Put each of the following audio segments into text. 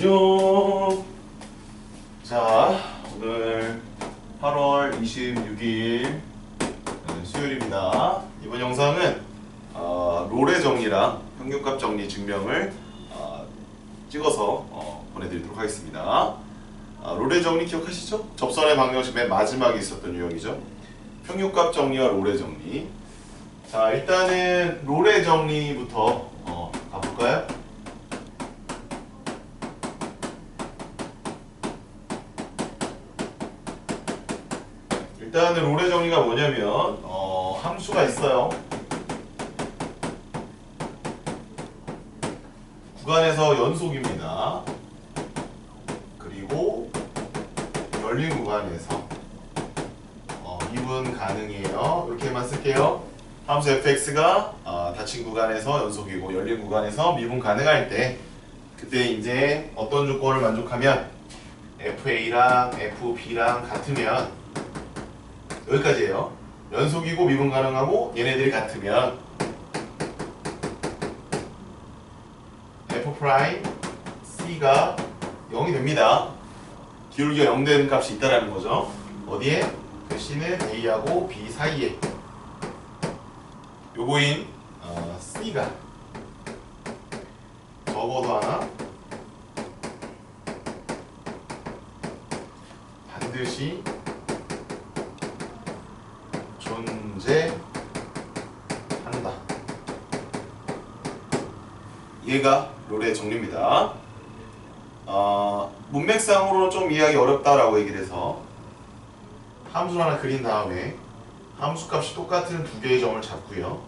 안녕. 자, 오늘 8월 26일 수요일입니다. 이번 영상은 어, 롤의 정리랑 평균값 정리 증명을 어, 찍어서 어, 보내드리도록 하겠습니다. 아, 롤의 정리 기억하시죠? 접선의 방정식 맨 마지막에 있었던 유형이죠. 평균값 정리와 롤의 정리. 자, 일단은 롤의 정리부터 어, 가볼까요? 일단은 롤의 정리가 뭐냐면 어, 함수가 있어요. 구간에서 연속입니다. 그리고 열린 구간에서 어, 미분 가능해요. 이렇게만 쓸게요. 함수 fx가 어, 닫힌 구간에서 연속이고 열린 구간에서 미분 가능할 때 그때 이제 어떤 조건을 만족하면 fa랑 fb랑 같으면 여기까지예요. 연속이고 미분 가능하고 얘네들이 같으면 f 프라임 c가 0이 됩니다. 기울기가 0 되는 값이 있다라는 거죠. 어디에? 그 c는 a하고 b 사이에 요거인 어, c가 적어도 하나 반드시 존재한다. 얘가 롤의 정리입니다. 어, 문맥상으로는 좀 이해하기 어렵다라고 얘기를 해서 함수 하나 그린 다음에 함수 값이 똑같은 두 개의 점을 잡고요.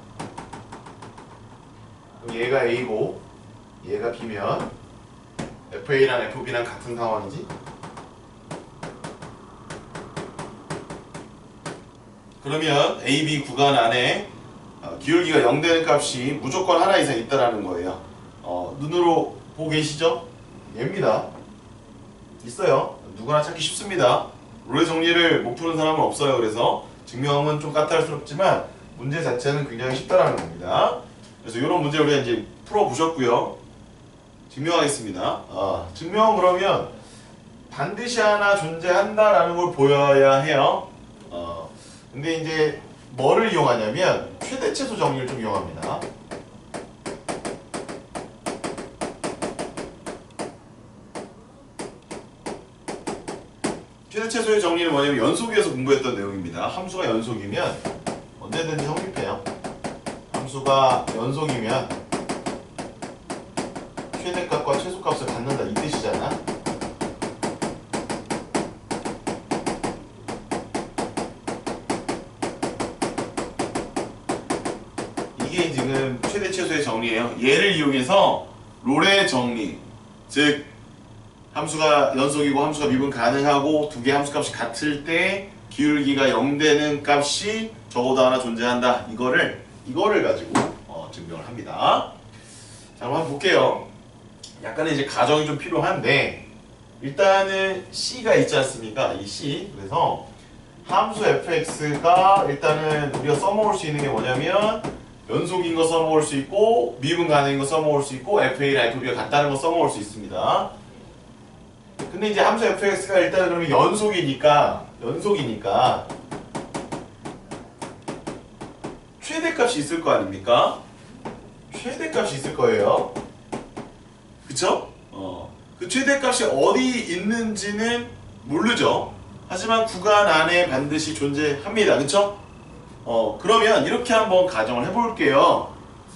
얘가 A고 얘가 B면 FA랑 FB랑 같은 상황이지? 그러면 AB 구간 안에 어, 기울기가 0 되는 값이 무조건 하나 이상 있다라는 거예요. 어, 눈으로 보고 계시죠? 얘입니다. 있어요. 누구나 찾기 쉽습니다. 롤의 정리를 못 푸는 사람은 없어요. 그래서 증명은 좀 까탈스럽지만 문제 자체는 굉장히 쉽다라는 겁니다. 그래서 이런 문제 우리가 이제 풀어 보셨고요. 증명하겠습니다. 아, 증명 그러면 반드시 하나 존재한다라는 걸 보여야 해요. 어, 근데 이제 뭐를 이용하냐면 최대체수 정리를 좀 이용합니다. 최대체수의 정리는 뭐냐면 연속이어서 공부했던 내용입니다. 함수가 연속이면 언제든지 성립해요. 함수가 연속이면 최대값과 최소값을 갖는다 이 뜻이잖아. 이게 지금 최대 최소의 정리예요. 얘를 이용해서 롤의 정리, 즉 함수가 연속이고 함수가 미분 가능하고 두 개 함수값이 같을 때 기울기가 0 되는 값이 적어도 하나 존재한다. 이거를 이거를 가지고 어, 증명을 합니다. 자, 한번 볼게요. 약간의 이제 가정이 좀 필요한데 일단은 c가 있지 않습니까? 이 c 그래서 함수 fx가 일단은 우리가 써먹을 수 있는 게 뭐냐면 연속인 거 써먹을 수 있고 미분 가능인 거 써먹을 수 있고 fa랑 fb가 같다는 거 써먹을 수 있습니다. 근데 이제 함수 fx가 일단 그러면 연속이니까 연속이니까 최대값이 있을 거 아닙니까? 최대값이 있을 거예요. 그쵸? 어. 그 최대값이 어디 있는지는 모르죠. 하지만 구간 안에 반드시 존재합니다. 그쵸? 어, 그러면 이렇게 한번 가정을 해볼게요.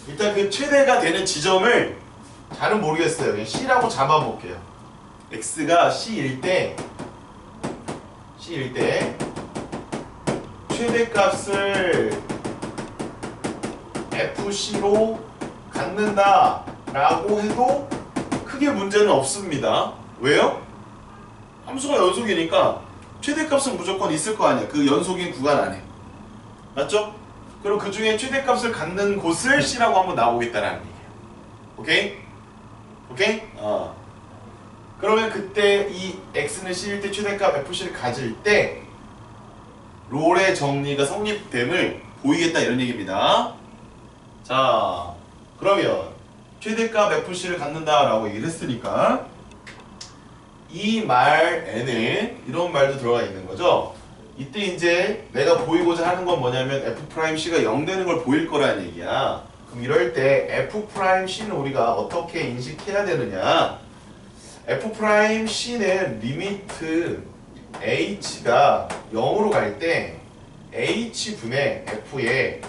일단 그 최대가 되는 지점을 잘은 모르겠어요. 그냥 C라고 잡아볼게요. X가 C일 때 C일 때 최대값을 FC로 갖는다 라고 해도 크게 문제는 없습니다. 왜요? 함수가 연속이니까 최대값은 무조건 있을 거 아니야. 그 연속인 구간 안에. 맞죠? 그럼 그 중에 최대값을 갖는 곳을 C라고 한번 나오겠다라는 얘기예요. 오케이? 오케이? 어. 그러면 그때 이 x는 c일 때 최대값 fc를 가질 때 롤의 정리가 성립됨을 보이겠다 이런 얘기입니다. 자, 그러면 최대값 fc를 갖는다라고 얘기를 했으니까 이 말에는 이런 말도 들어가 있는 거죠. 이때 이제 내가 보이고자 하는 건 뭐냐면 f'c가 0 되는 걸 보일 거라는 얘기야. 그럼 이럴 때 f'c는 우리가 어떻게 인식해야 되느냐? F'c는 리미트 h가 0으로 갈 때 h분의 f에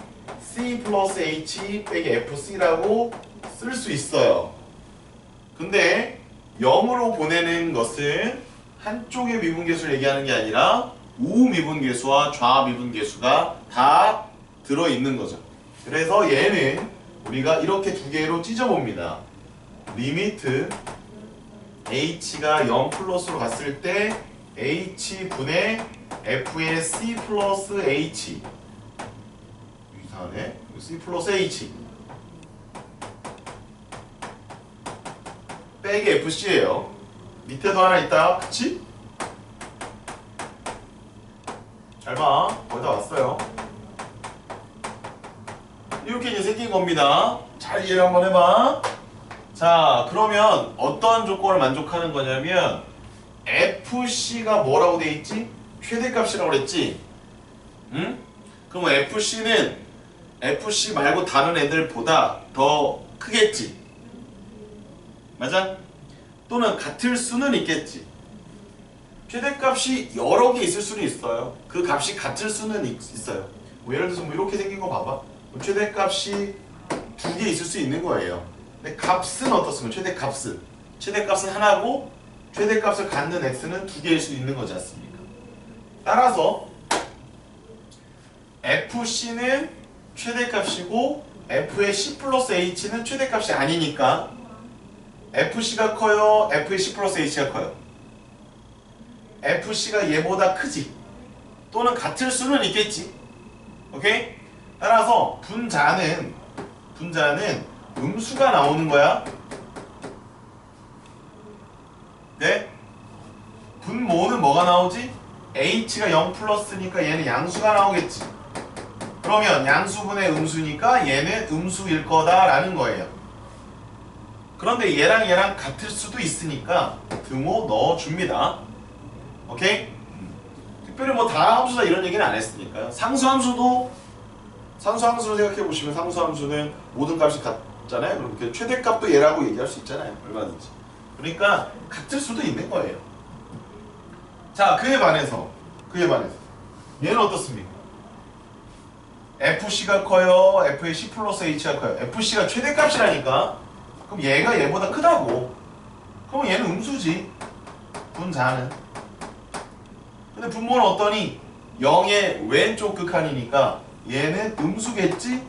c 플러스 h 빼기 fc라고 쓸 수 있어요. 근데 0으로 보내는 것은 한쪽의 미분계수를 얘기하는 게 아니라 우미분계수와 좌미분계수가 다 들어있는 거죠. 그래서 얘는 우리가 이렇게 두 개로 찢어봅니다. 리미트 h가 0 플러스로 갔을 때 h분의 f의 c 플러스 h 이상하네. c 플러스 h 빼기 fc예요. 밑에도 하나 있다. 그치? 잘 봐. 거의 다 왔어요. 이렇게 이제 생긴 겁니다. 잘 이해를 한번 해봐. 자, 그러면 어떠한 조건을 만족하는 거냐면 FC가 뭐라고 돼 있지? 최대값이라고 그랬지? 응? 그럼 FC는 FC 말고 다른 애들보다 더 크겠지? 맞아? 또는 같을 수는 있겠지. 최대값이 여러 개 있을 수는 있어요. 그 값이 같을 수는 있, 있어요. 뭐 예를 들어서 뭐 이렇게 생긴 거 봐봐. 뭐 최대값이 두 개 있을 수 있는 거예요. 근데 값은 어떻습니까? 최대값은 최대값은 하나고 최대값을 갖는 x는 두 개일 수 있는 거지 않습니까? 따라서 fc는 최대값이고 f의 c 플러스 h는 최대값이 아니니까 fc가 커요? f의 c 플러스 h가 커요? fc가 얘보다 크지 또는 같을 수는 있겠지 오케이? 따라서 분자는 분자는 음수가 나오는 거야 네? 분모는 뭐가 나오지? h가 0 플러스니까 얘는 양수가 나오겠지 그러면 양수분의 음수니까 얘는 음수일 거다라는 거예요 그런데 얘랑 얘랑 같을 수도 있으니까 등호 넣어줍니다 오케이? 특별히 뭐 다 함수다 이런 얘기는 안 했으니까요. 상수 함수도 상수 함수를 생각해 보시면 상수 함수는 모든 값이 같 잖아요. 그럼 그 최대값도 얘라고 얘기할 수 있잖아요. 얼마든지. 그러니까 같을 수도 있는 거예요. 자, 그에 반해서 그에 반해서 얘는 어떻습니까? FC가 커요. F의 C 플러스 H가 커요. FC가 최대값이라니까. 그럼 얘가 얘보다 크다고. 그럼 얘는 음수지. 분자는. 근데 분모는 어떠니? 0의 왼쪽 극한이니까 얘는 음수겠지?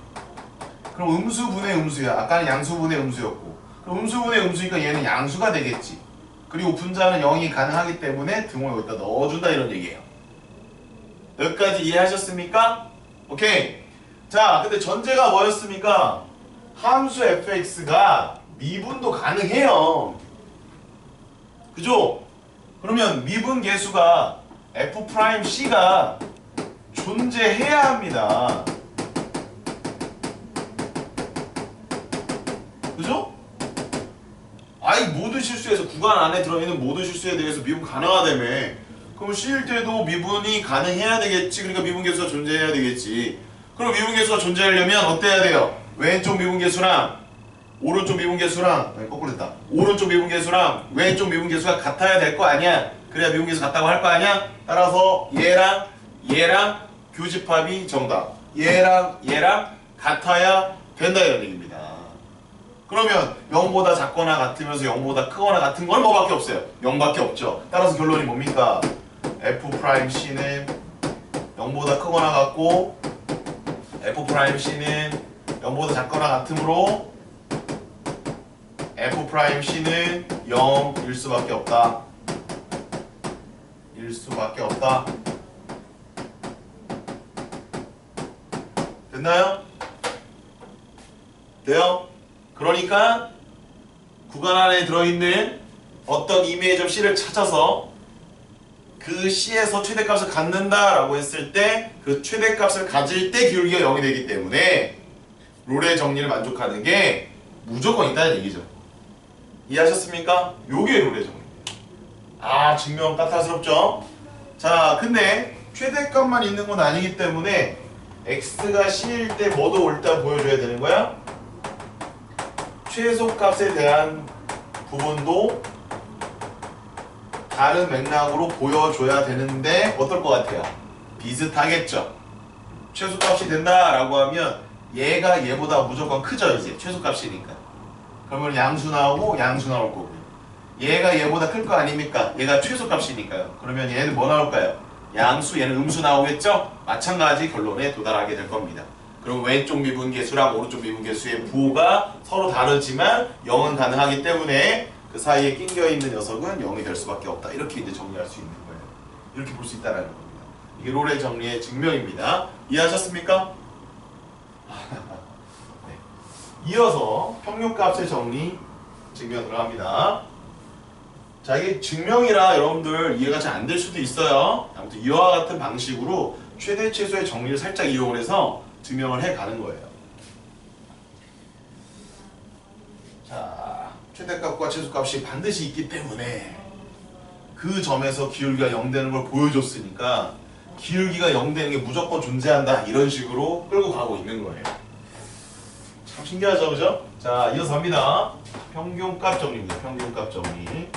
그럼 음수분의 음수야. 아까는 양수분의 음수였고. 그럼 음수분의 음수니까 얘는 양수가 되겠지. 그리고 분자는 0이 가능하기 때문에 등호 여기다 넣어준다 이런 얘기예요. 여기까지 이해하셨습니까? 오케이. 자, 근데 전제가 뭐였습니까? 함수 fx가 미분도 가능해요. 그죠? 그러면 미분 계수가 F'C가 존재해야 합니다. 그죠? 아이 모든 실수에서 구간 안에 들어있는 모든 실수에 대해서 미분 가능하다며. 그럼 C일 때도 미분이 가능해야 되겠지? 그러니까 미분계수가 존재해야 되겠지. 그럼 미분계수가 존재하려면 어때야 돼요? 왼쪽 미분계수랑 오른쪽 미분계수랑 아니, 거꾸로 됐다. 오른쪽 미분계수랑 왼쪽 미분계수가 같아야 될 거 아니야? 그래야 미분계수 같다고 할 거 아니야? 따라서 얘랑 얘랑 교집합이 정답. 얘랑 얘랑 같아야 된다 이런 얘기입니다 그러면 0보다 작거나 같으면서 0보다 크거나 같은 건 뭐밖에 없어요 0밖에 없죠 따라서 결론이 뭡니까 F'C는 0보다 크거나 같고 F'C는 0보다 작거나 같으므로 F'C는 0일 수밖에 없다 일 수밖에 없다. 됐나요? 돼요? 그러니까 구간 안에 들어있는 어떤 이미의 C를 찾아서 그 C에서 최대값을 갖는다라고 했을 때 그 최대값을 가질 때 기울기가 0이 되기 때문에 롤의 정리를 만족하는 게 무조건 있다는 얘기죠. 이해하셨습니까? 요게 롤의 정리. 아 증명 까탈스럽죠? 자 근데 최대값만 있는 건 아니기 때문에 x가 c일 때 뭐도 일단 보여줘야 되는 거야? 최소값에 대한 부분도 다른 맥락으로 보여줘야 되는데 어떨 것 같아요? 비슷하겠죠? 최소값이 된다라고 하면 얘가 얘보다 무조건 크죠 이제 최소값이니까 그러면 양수 나오고 양수 나올 거고 얘가 얘보다 클 거 아닙니까? 얘가 최소값이니까요 그러면 얘는 뭐 나올까요? 양수 얘는 음수 나오겠죠? 마찬가지 결론에 도달하게 될 겁니다 그럼 왼쪽 미분계수랑 오른쪽 미분계수의 부호가 서로 다르지만 0은 가능하기 때문에 그 사이에 낑겨 있는 녀석은 0이 될 수밖에 없다 이렇게 이제 정리할 수 있는 거예요 이렇게 볼 수 있다는 겁니다 이게 롤의 정리의 증명입니다 이해하셨습니까? 네. 이어서 평균값의 정리 증명 들어갑니다. 자 이게 증명이라 여러분들 이해가 잘 안 될 수도 있어요. 아무튼 이와 같은 방식으로 최대 최소의 정리를 살짝 이용을 해서 증명을 해 가는 거예요. 자 최대값과 최소값이 반드시 있기 때문에 그 점에서 기울기가 0 되는 걸 보여줬으니까 기울기가 0 되는 게 무조건 존재한다 이런 식으로 끌고 가고 있는 거예요. 참 신기하죠, 그죠? 자, 이어서 갑니다. 평균값 정리입니다. 평균값 정리.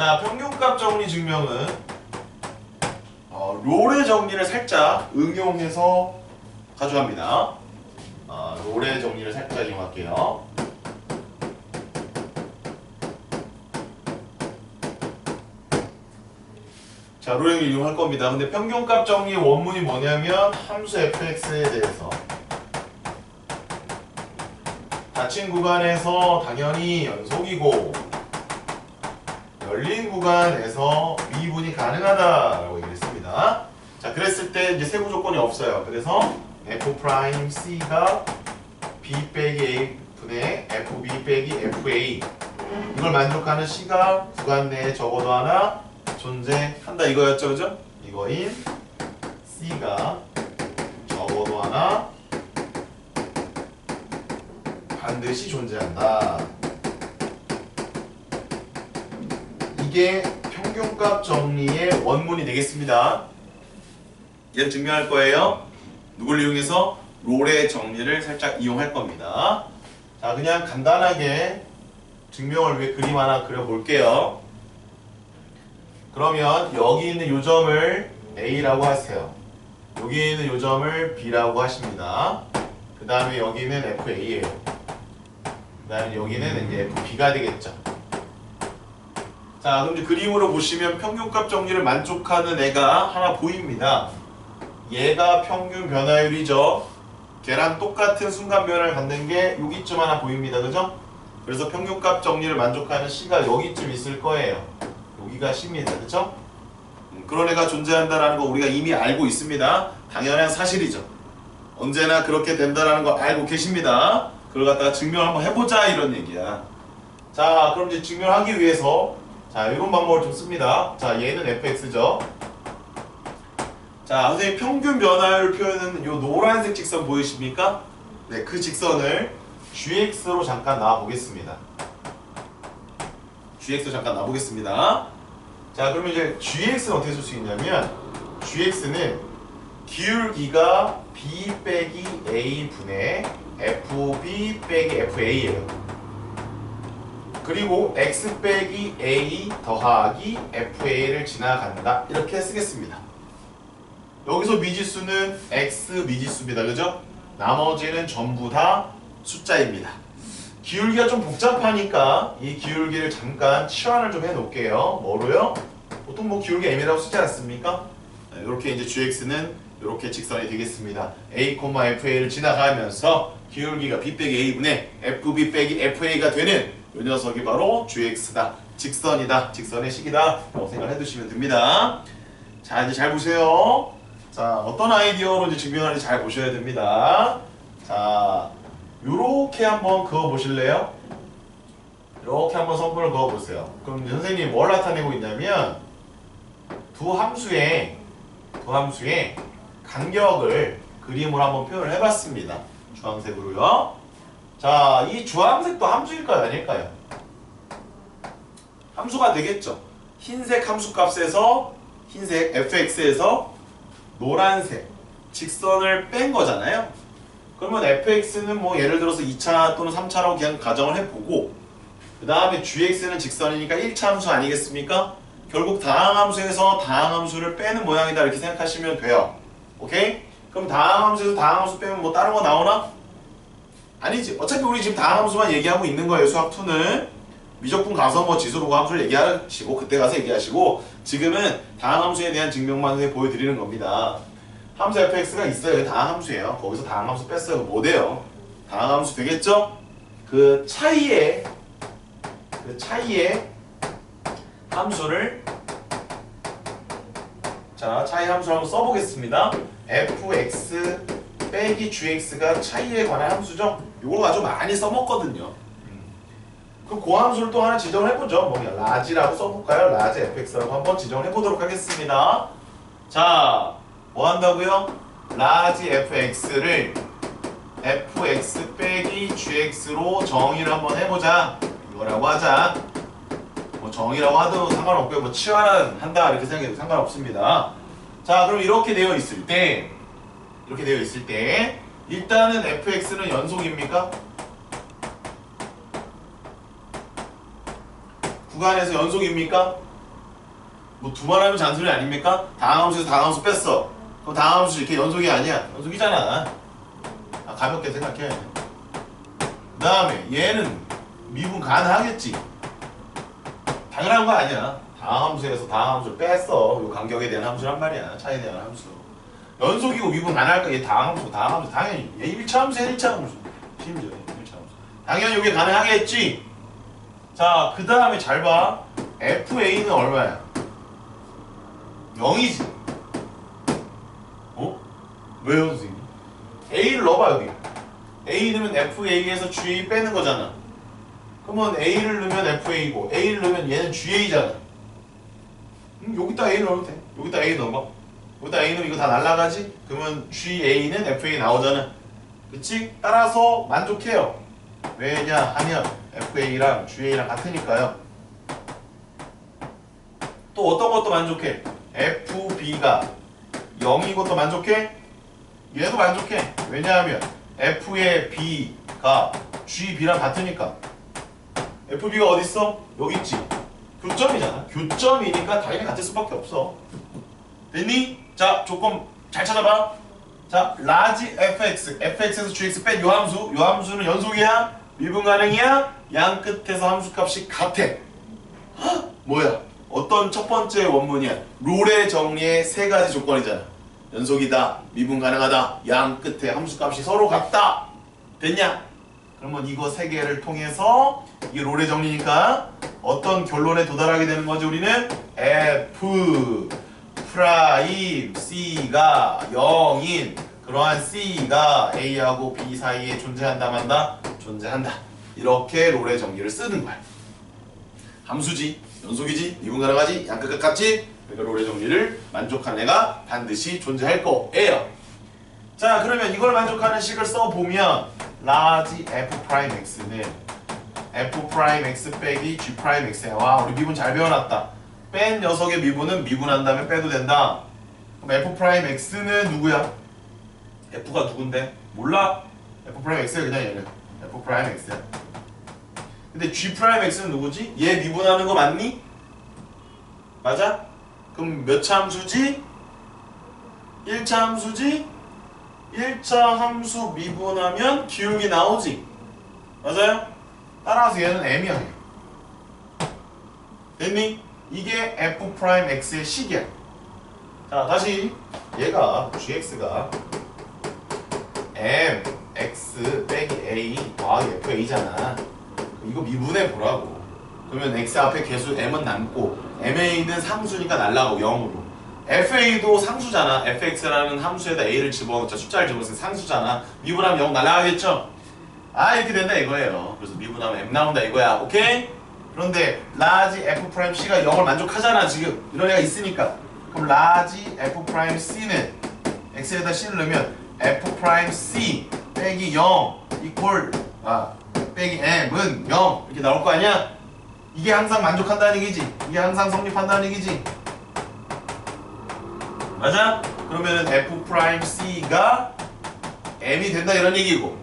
자, 평균값 정리 증명은 어, 롤의 정리를 살짝 응용해서 가져갑니다. 어, 롤의 정리를 살짝 이용할게요. 자, 롤을 이용할 겁니다. 근데 평균값 정리의 원문이 뭐냐면 함수 fx에 대해서 닫힌 구간에서 당연히 연속이고 열린 구간에서 미분이 가능하다라고 얘기를 했습니다. 자, 그랬을 때 이제 세부 조건이 없어요. 그래서 f 프라임 c가 b 빼기 a 분의 fb 빼기 fa 이걸 만족하는 c가 구간 내에 적어도 하나 존재한다 이거였죠, 그죠? 이거인 c가 적어도 하나 반드시 존재한다. 이게 평균값 정리의 원문이 되겠습니다. 얘를 증명할 거예요. 누굴 이용해서 롤의 정리를 살짝 이용할 겁니다. 자, 그냥 간단하게 증명을 위해 그림 하나 그려볼게요. 그러면 여기 있는 요점을 A라고 하세요. 여기 있는 요점을 B라고 하십니다. 그 다음에 여기는 FA예요. 그 다음에 여기는 이제 FB가 되겠죠. 자, 그럼 이제 그림으로 보시면 평균값 정리를 만족하는 애가 하나 보입니다. 얘가 평균 변화율이죠. 걔랑 똑같은 순간 변화를 갖는 게 여기쯤 하나 보입니다. 그죠? 그래서 평균값 정리를 만족하는 C가 여기쯤 있을 거예요. 여기가 C입니다. 그죠? 음, 그런 애가 존재한다는 거 우리가 이미 알고 있습니다. 당연한 사실이죠. 언제나 그렇게 된다는 거 알고 계십니다. 그걸 갖다가 증명 한번 해보자 이런 얘기야. 자, 그럼 이제 증명하기 위해서 자, 이런 방법을 좀 씁니다. 자, 얘는 fx죠. 자, 선생님 평균 변화율 표현은 이 노란색 직선 보이십니까? 네, 그 직선을 gx로 잠깐 놔 보겠습니다. gx 잠깐 놔 보겠습니다. 자, 그러면 이제 gx는 어떻게 쓸 수 있냐면 gx는 기울기가 b 빼기 a 분의 fb 빼기 fa예요. 그리고 x 빼기 a 더하기 fa를 지나간다 이렇게 쓰겠습니다. 여기서 미지수는 x 미지수입니다. 그죠? 나머지는 전부 다 숫자입니다. 기울기가 좀 복잡하니까 이 기울기를 잠깐 치환을 좀 해놓을게요. 뭐로요? 보통 뭐 기울기 m이라고 쓰지 않습니까? 이렇게 이제 gx는 이렇게 직선이 되겠습니다. a, fa를 지나가면서 기울기가 b 빼기 a분의 fb 빼기 fa가 되는 이 녀석이 바로 gx다. 직선이다. 직선의 식이다. 라고 생각을 해두시면 됩니다. 자 이제 잘 보세요. 자 어떤 아이디어로 이제 증명하는지 잘 보셔야 됩니다. 자 요렇게 한번 그어 보실래요? 이렇게 한번 선분을 그어 보세요. 그럼 선생님이 뭘 나타내고 있냐면 두 함수의 두 함수의 간격을 그림으로 한번 표현을 해봤습니다. 주황색으로요. 자, 이 주황색도 함수일까요? 아닐까요? 함수가 되겠죠. 흰색 함수 값에서 흰색 fx에서 노란색 직선을 뺀 거잖아요. 그러면 fx는 뭐 예를 들어서 2차 또는 3차라고 그냥 가정을 해보고 그 다음에 gx는 직선이니까 1차 함수 아니겠습니까? 결국 다항함수에서 다항함수를 빼는 모양이다 이렇게 생각하시면 돼요. 오케이? 그럼 다항함수에서 다항함수 빼면 뭐 다른 거 나오나? 아니지. 어차피 우리 지금 다항함수만 얘기하고 있는 거예요. 수학 2는. 미적분 가서 뭐 지수로고 함수를 얘기하시고 그때 가서 얘기하시고 지금은 다항함수에 대한 증명만 해 보여드리는 겁니다. 함수 fx가 있어요. 다항함수예요. 거기서 다항함수 뺐어요. 뭐 돼요? 다항함수 되겠죠? 그 차이에 그 차이에 함수를 자 차이 함수를 한번 써보겠습니다. fx 빼기 gx가 차이에 관한 함수죠. 이걸 아주 많이 써먹거든요. 그 함수를 또 하나 지정을 해보죠. 뭐 라지라고 써볼까요? 라지 fx라고 한번 지정을 해보도록 하겠습니다. 자, 뭐 한다고요? 라지 fx를 fx 빼기 gx로 정의를 한번 해보자. 이거라고 하자. 뭐 정의라고 하도 상관없고요. 뭐 치환한다 이렇게 생각해도 상관없습니다. 자, 그럼 이렇게 되어 있을 때 이렇게 되어 있을 때 일단은 fx는 연속입니까? 구간에서 연속입니까? 뭐 두 번 하면 잔소리 아닙니까? 다항함수에서 다항함수 뺐어. 그럼 다항함수 이렇게 연속이 아니야. 연속이잖아. 아, 가볍게 생각해. 그 다음에 얘는 미분 가능하겠지. 당연한 거 아니야. 다항함수에서 다항함수를 뺐어. 이 간격에 대한 함수란 말이야. 차이에 대한 함수. 연속이고 미분 가능할까? 얘 다항함수, 다항함수 당연히. 얘 1차 함수야, 1차 함수. 심지어 1차 함수. 당연히 이게 가능하겠지. 자, 그 다음에 잘 봐. FA는 얼마야? 0이지. 어? 왜요, 선생님? A를 넣어봐, 여기. A 넣으면 FA에서 GA 빼는 거잖아. 그러면 A를 넣으면 FA고, A를 넣으면 얘는 GA잖아. 음, 여기다 A 넣어도 돼. 여기다 A 넣어봐. 여기다 A 넣으면 이거 다 날라가지? 그러면 GA는 FA 나오잖아. 그치? 따라서 만족해요. 왜냐 하면 FA랑 GA랑 같으니까요. 또 어떤 것도 만족해? FB가 0인 것도 만족해? 얘도 만족해. 왜냐하면 F의 B가 GB랑 같으니까. FB가 어디 있어? 여기 있지. 교점이잖아. 교점이니까 당연히 같을 수밖에 없어. 됐니? 자, 조건 잘 찾아봐. 자, 라지 fx, fx에서 gx 뺀 요 함수, 요 함수는 연속이야? 미분 가능이야? 양 끝에서 함수 값이 같아. 헉, 뭐야? 어떤 첫 번째 원문이야? 롤의 정리의 세 가지 조건이잖아. 연속이다, 미분 가능하다, 양 끝에 함수 값이 서로 같다. 됐냐? 그러면 이거 세 개를 통해서 이게 롤의 정리니까 어떤 결론에 도달하게 되는 거지 우리는 f 프라임 C가 0인. 그러한 C가 A하고 B 사이에 존재한다 만다? 존재한다. 이렇게 롤의 정리를 쓰는 거야. 함수지 연속이지 미분 가능하지 양끝 같지. 그러니까 롤의 정리를 만족한 애가 반드시 존재할 거예요. 자 그러면 이걸 만족하는 식을 써보면 라지 f 프라임 x는 f 프라임 x 빼기 g 프라임 x야. 와 우리 미분 잘 배워놨다 뺀 녀석의 미분은 미분한 다음에 빼도 된다 그럼 f 프라임 x는 누구야? f가 누군데? 몰라? f 프라임 x야 그냥 얘는 f 프라임 x야 근데 g 프라임 x는 누구지? 얘 미분하는 거 맞니? 맞아? 그럼 몇 차 함수지? 1차 함수지? 1차 함수 미분하면 기울기 나오지 맞아요? 따라서 얘는 m이야 얘. 됐니? 이게 f 프라임 x의 식이야. 자 다시. 얘가 gx가 m x 빼기 a 더하기 fa잖아. 이거 미분해 보라고. 그러면 x 앞에 개수 m은 남고 ma는 상수니까 날라가고 0으로. Fa도 상수잖아. Fx라는 함수에다 a를 집어넣자 숫자를 집어넣으면 상수잖아. 미분하면 0 날라가겠죠? 아 이렇게 된다 이거예요. 그래서 미분하면 m 나온다 이거야. 오케이? 그런데 라지 f 프라임 c가 0을 만족하잖아 지금 이런 애가 있으니까 그럼 라지 f 프라임 c는 x에다 c를 넣으면 f 프라임 c 빼기 0 이퀄 아 빼기 m은 0 이렇게 나올 거 아니야? 이게 항상 만족한다는 얘기지. 이게 항상 성립한다는 얘기지. 맞아? 그러면은 f 프라임 c가 m이 된다 이런 얘기고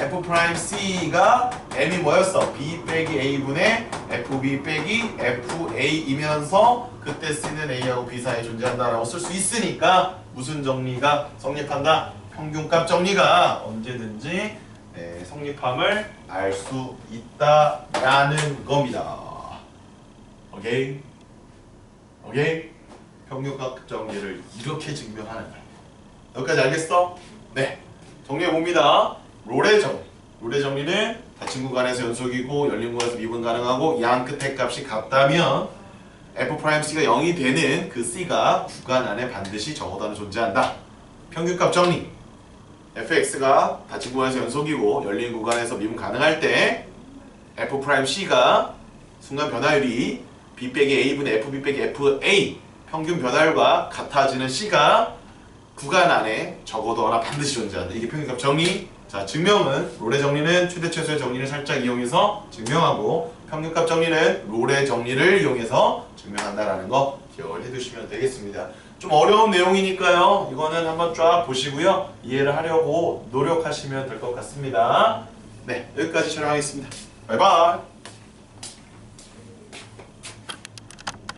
f 프라임 c가 m이 뭐였어? b 빼기 a분의 fb 빼기 fa이면서 그때 c는 a하고 b 사이에 존재한다라고 쓸 수 있으니까 무슨 정리가 성립한다? 평균값 정리가 언제든지 네, 성립함을 알 수 있다라는 겁니다. 오케이? 오케이? 평균값 정리를 이렇게 증명하는 거야. 여기까지 알겠어? 네. 정리해 봅니다. 롤의 정리. 롤의 정리는 닫힌 구간에서 연속이고 열린 구간에서 미분 가능하고 양 끝의 값이 같다면 f 프라임 c가 0이 되는 그 c가 구간 안에 반드시 적어다는 존재한다. 평균값 정리. fx가 닫힌 구간에서 연속이고 열린 구간에서 미분 가능할 때 f 프라임 c가 순간 변화율이 b 빼기 a분의 fb 빼기 fa 평균 변화율과 같아지는 c가 구간 안에 적어도 하나 반드시 존재한다. 이게 평균값 정리. 자, 증명은 롤의 정리는 최대 최소의 정리를 살짝 이용해서 증명하고 평균값 정리는 롤의 정리를 이용해서 증명한다라는 거 기억을 해두시면 되겠습니다. 좀 어려운 내용이니까요. 이거는 한번 쫙 보시고요. 이해를 하려고 노력하시면 될 것 같습니다. 네, 여기까지 촬영하겠습니다. 바이바이.